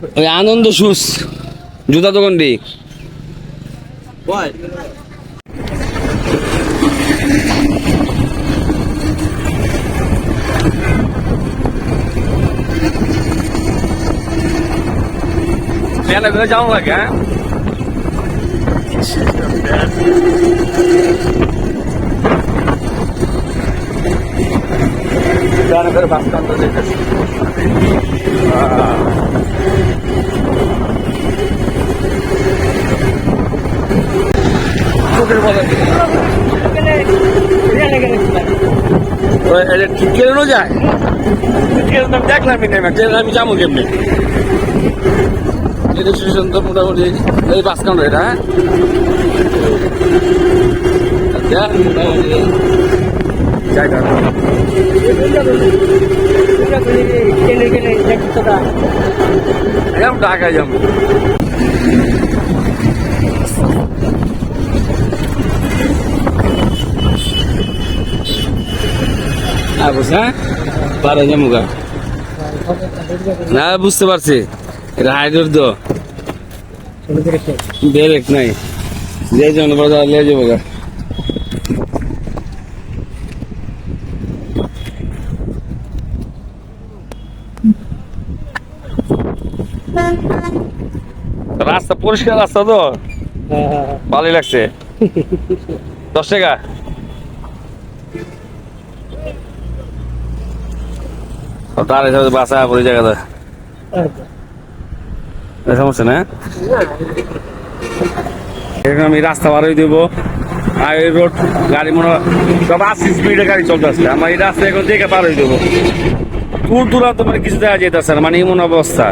ওই আনন্দ শুস জুতা দোকানটি যাওয়া লাগে হ্যাঁ? করে বাস চোখের বদল এটা ঠিক কেন যায়? ট্রেন আমি যাব কেমনি? এটা স্টেশন তো মোটামুটি এই বাস কাউন্টার এটা হ্যাঁ? আচ্ছা, জায়গা এখন ঢাকায় যাব। হ্যাঁ? বুঝতে পারছি। এটা হাইডোর নাই। গা। রাস্তা পরিষ্কার রাস্তা তো। ভালোই লাগছে। দশ টাকা। তার হিসাবে বাসা পরে জায়গাটা সমস্যা না? এখন আমি রাস্তা বার হয়ে দেবো। আর এই রোড, গাড়ি মনে সব আশি স্পিডে গাড়ি চলতে আসছে আমার এই রাস্তা এখন দেখে পার হয়ে দেবো দূর দূরান্ত মানে কিছু দেখা যেতেছে না মানে এমন অবস্থা?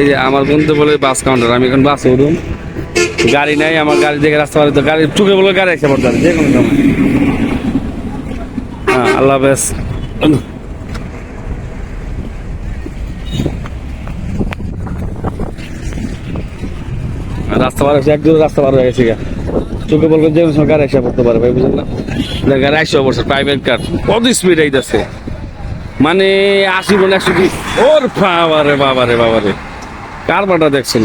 এই যে আমার বন্ধু বলে বাস কাউন্টার, আমি এখন বাসে উঠুন গাড়ি নাই, আমার গাড়ি দেখে রাস্তা তো গাড়ি টুকে বলে গাড়ি এসে পড়তে যে কোনো সময়। আল্লাহ হাফেজ। রাস্তা পার হয়েছে এক দূরে রাস্তা পার হয়ে গেছে। চোখে বলবেন যে কোনো গাড়ি এসে পড়তে পারে ভাই, বুঝলেন না? গাড়ি এসে পড়ছে প্রাইভেট কার কত স্পিড আইতেছে। মানে আশি বলে একশো কি ওর বাবারে বাবারে বাবারে। কার বাটা দেখছেন?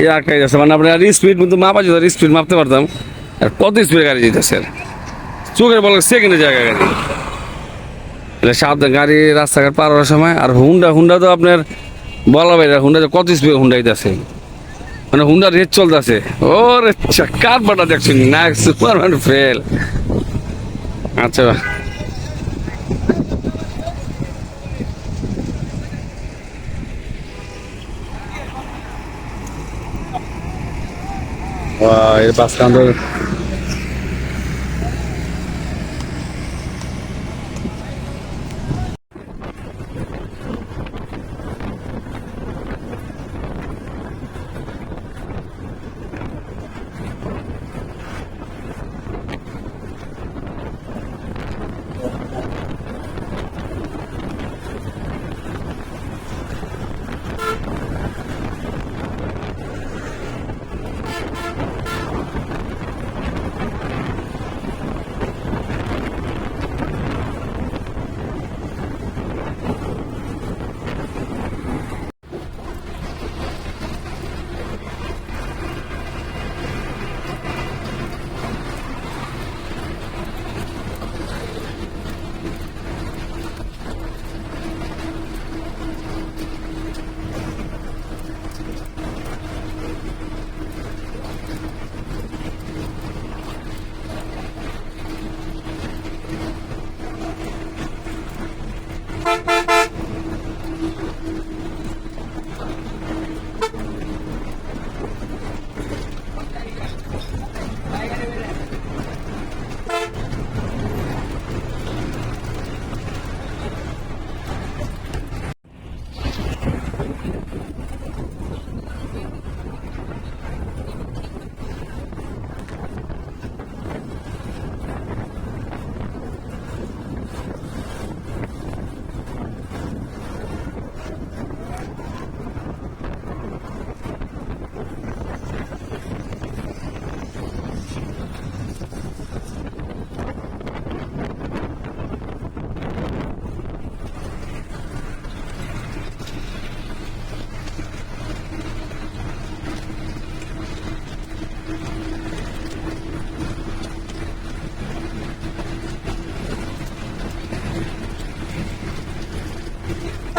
এই আটকাই যাচ্ছে মানে আপনার স্পিড কিন্তু মাপা যেত স্পিড মাপতে পারতাম। আর কত স্পিড গাড়ি যেতেছে চোখের বলে সেকেন্ডে জায়গা গাড়ি। এটা সাবধান গাড়ি রাস্তাঘাট পার হওয়ার সময় আর হুন্ডা হুন্ডা তো আপনার বলা ভাই হুন্ডা কত স্পিড হুন্ডা দিতেছে মানে হুন্ডা রেট চলতেছে। ওরে আচ্ছা, কার বাটা দেখছেন? না সুপারম্যান ফেল আচ্ছা এই বাস কাউন্টার